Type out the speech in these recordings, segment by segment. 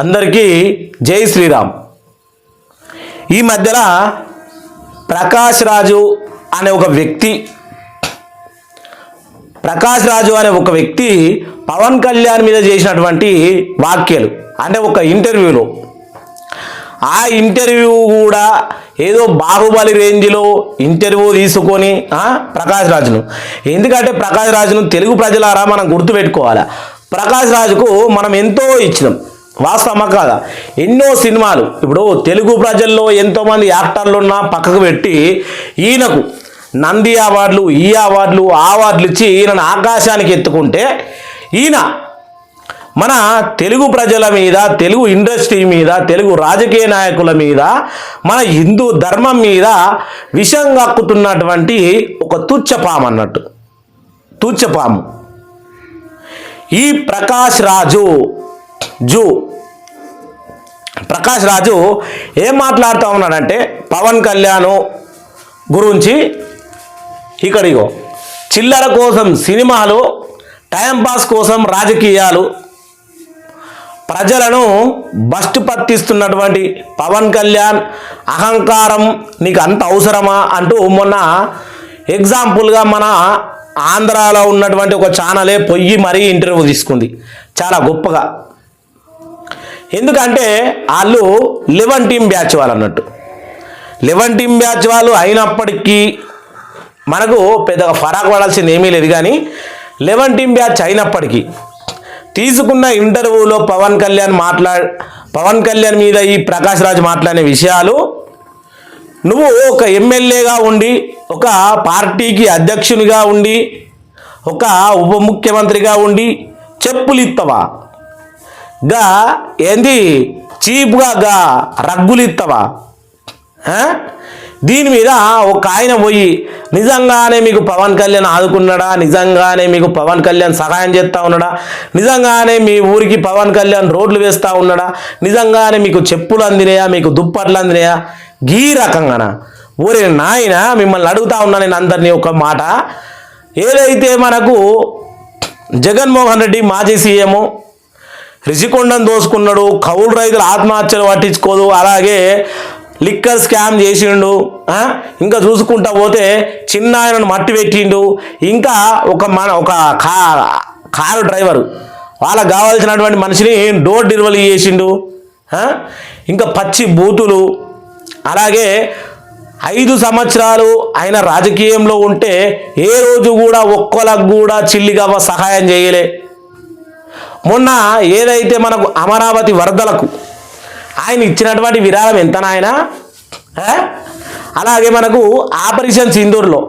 అందరికీ జై శ్రీరామ్. ఈ మధ్యన ప్రకాష్ రాజు అనే ఒక వ్యక్తి ప్రకాష్ రాజు అనే ఒక వ్యక్తి పవన్ కళ్యాణ్ మీద చేసినటువంటి వాక్యాలు అంటే ఒక ఇంటర్వ్యూలో. ఆ ఇంటర్వ్యూ కూడా ఏదో బాహుబలి రేంజ్లో ఇంటర్వ్యూ తీసుకొని ప్రకాష్ రాజును. ఎందుకంటే ప్రకాష్ రాజును తెలుగు ప్రజలారా మనం గుర్తుపెట్టుకోవాలి? ప్రకాష్ రాజుకు మనం ఎంతో ఇచ్చినాం. వాస్తవమా కాదా? ఎన్నో సినిమాలు. ఇప్పుడు తెలుగు ప్రజల్లో ఎంతోమంది యాక్టర్లు ఉన్నా పక్కకు పెట్టి ఈయనకు నంది అవార్డులు ఈ అవార్డులు ఆ అవార్డులు ఇచ్చి ఈయనను ఆకాశానికి ఎత్తుకుంటే ఈయన మన తెలుగు ప్రజల మీద తెలుగు ఇండస్ట్రీ మీద తెలుగు రాజకీయ నాయకుల మీద మన హిందూ ధర్మం మీద విషం కక్కుతున్నటువంటి ఒక తుచ్చపాము అన్నట్టు. తుచ్చపాము ఈ ప్రకాష్ రాజు జూ ప్రకాష్ రాజు ఏం మాట్లాడుతూ ఉన్నాడంటే పవన్ కళ్యాణ్ గురించి ఇక్కడిగో చిల్లర కోసం సినిమాలు టైంపాస్ కోసం రాజకీయాలు ప్రజలను బస్టు పట్టిస్తున్నటువంటి పవన్ కళ్యాణ్ అహంకారం నీకు అంత అవసరమా అంటూ మొన్న ఎగ్జాంపుల్గా మన ఆంధ్రాలో ఉన్నటువంటి ఒక ఛానలే పొయ్యి మరీ ఇంటర్వ్యూ తీసుకుంది. చాలా గొప్పగా. ఎందుకంటే వాళ్ళు లెవెన్ టీమ్ బ్యాచ్ వాళ్ళు అన్నట్టు. లెవెన్ టీమ్ బ్యాచ్ వాళ్ళు అయినప్పటికీ మనకు పెద్దగా ఫరాక్ పడాల్సింది ఏమీ లేదు కానీ లెవెన్ టీమ్ బ్యాచ్ అయినప్పటికీ తీసుకున్న ఇంటర్వ్యూలో పవన్ కళ్యాణ్ మాట్లా పవన్ కళ్యాణ్ మీద ఈ ప్రకాష్ రాజ్ మాట్లాడిన విషయాలు నువ్వు ఒక ఎమ్మెల్యేగా ఉండి ఒక పార్టీకి అధ్యక్షునిగా ఉండి ఒక ఉప ముఖ్యమంత్రిగా ఉండి చెప్పులు ఇస్తావా గా ఏంది? చీప్గా గా రగ్గులు ఇస్తావా దీని మీద ఒక ఆయన పోయి నిజంగానే మీకు పవన్ కళ్యాణ్ ఆదుకున్నాడా? నిజంగానే మీకు పవన్ కళ్యాణ్ సహాయం చేస్తూ ఉన్నాడా? నిజంగానే మీ ఊరికి పవన్ కళ్యాణ్ రోడ్లు వేస్తూ ఉన్నాడా? నిజంగానే మీకు చెప్పులు అందినాయా? మీకు దుప్పట్లు అందినాయా? గీ రకంగానా? ఊరి నాయన మిమ్మల్ని అడుగుతా ఉన్నా నేను అందరినీ ఒక మాట. ఏదైతే మనకు జగన్మోహన్ రెడ్డి మాజీ సీఎం రిషికొండను దోసుకున్నాడు కౌలు రైతులు ఆత్మహత్యలు పట్టించుకోదు అలాగే లిక్కర్ స్కామ్ చేసిండు ఇంకా చూసుకుంటా పోతే చిన్న ఆయనను మట్టి పెట్టిండు ఇంకా ఒక మన ఒక కా కారు డ్రైవరు వాళ్ళకి కావాల్సినటువంటి మనిషిని డోర్ డెలివరీ చేసిండు ఇంకా పచ్చి బూతులు అలాగే ఐదు సంవత్సరాలు ఆయన రాజకీయంలో ఉంటే ఏ రోజు కూడా ఒక్కలకు కూడా చిల్లిగా సహాయం చేయలే. మొన్న ఏదైతే మనకు అమరావతి వరదలకు ఆయన ఇచ్చినటువంటి విరాళం ఎంత నాయన? అలాగే మనకు ఆపరేషన్ సింధూర్లో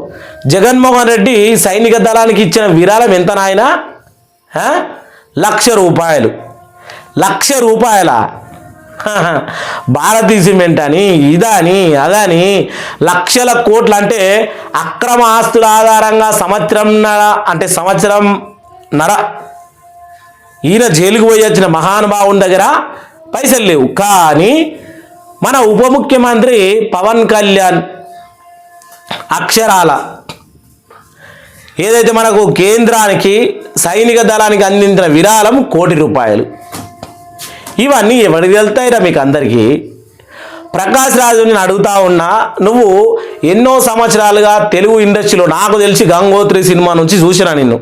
జగన్మోహన్ రెడ్డి సైనిక దళానికి ఇచ్చిన విరాళం ఎంత నాయన? లక్ష రూపాయలు. లక్ష రూపాయల? భారతీ సిమెంట్ అని ఇదని అదని లక్షల కోట్లు అంటే అక్రమ ఆస్తుల ఆధారంగా సంవత్సరం అంటే సంవత్సరం నర ఈయన జైలుకు పోయి వచ్చిన మహానుభావుని దగ్గర పైసలు లేవు. కానీ మన ఉప ముఖ్యమంత్రి పవన్ కళ్యాణ్ అక్షరాల ఏదైతే మనకు కేంద్రానికి సైనిక దళానికి అందించిన విరాళం కోటి రూపాయలు. ఇవన్నీ ఎవరికి వెళ్తాయిరా మీకు అందరికీ? ప్రకాష్ రాజు నేను అడుగుతా ఉన్నా నువ్వు ఎన్నో సంవత్సరాలుగా తెలుగు ఇండస్ట్రీలో నాకు తెలిసి గంగోత్రి సినిమా నుంచి చూసినా నిన్ను.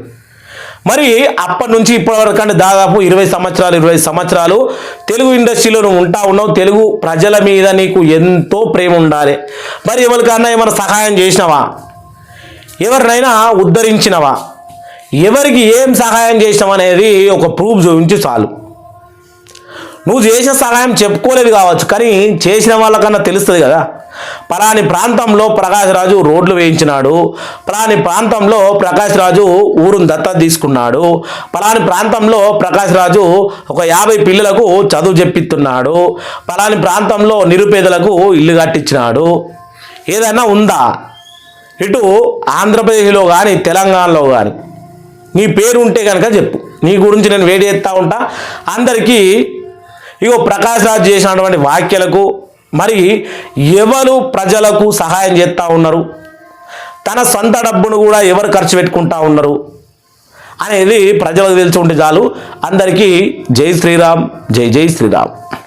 మరి అప్పటి నుంచి ఇప్పటి వరకు అంటే దాదాపు ఇరవై సంవత్సరాలు ఇరవై సంవత్సరాలు తెలుగు ఇండస్ట్రీలో నువ్వు ఉంటా ఉన్నావు. తెలుగు ప్రజల మీద నీకు ఎంతో ప్రేమ ఉండాలి. మరి ఎవరికన్నా ఏమైనా సహాయం చేసినావా? ఎవరినైనా ఉద్ధరించినవా? ఎవరికి ఏం సహాయం చేసినావు అనేది ఒక ప్రూఫ్ చూపించి చాలు. నువ్వు చేసిన సహాయం చెప్పుకోలేదు కావచ్చు కానీ చేసిన వాళ్ళకన్నా తెలుస్తుంది కదా. పలాని ప్రాంతంలో ప్రకాష్ రాజు రోడ్లు వేయించినాడు. పలాని ప్రాంతంలో ప్రకాష్ రాజు ఊరును దత్త తీసుకున్నాడు. పలాని ప్రాంతంలో ప్రకాష్ రాజు ఒక యాభై పిల్లలకు చదువు చెప్పిస్తున్నాడు. పలాని ప్రాంతంలో నిరుపేదలకు ఇల్లు కట్టించినాడు. ఏదైనా ఉందా? ఇటు ఆంధ్రప్రదేశ్లో కానీ తెలంగాణలో కానీ నీ పేరు ఉంటే కనుక చెప్పు. నీ గురించి నేను వేడి చేస్తూ ఉంటా. అందరికీ ఇగో ప్రకాశ్ రాజ్ చేసినటువంటి వ్యాఖ్యలకు మరి ఎవరు ప్రజలకు సహాయం చేస్తూ ఉన్నారు? తన సొంత డబ్బును కూడా ఎవరు ఖర్చు పెట్టుకుంటా ఉన్నారు? అనేది ప్రజలకు తెలిసి ఉంటే చాలు. అందరికీ జై శ్రీరామ్ జై జై శ్రీరామ్.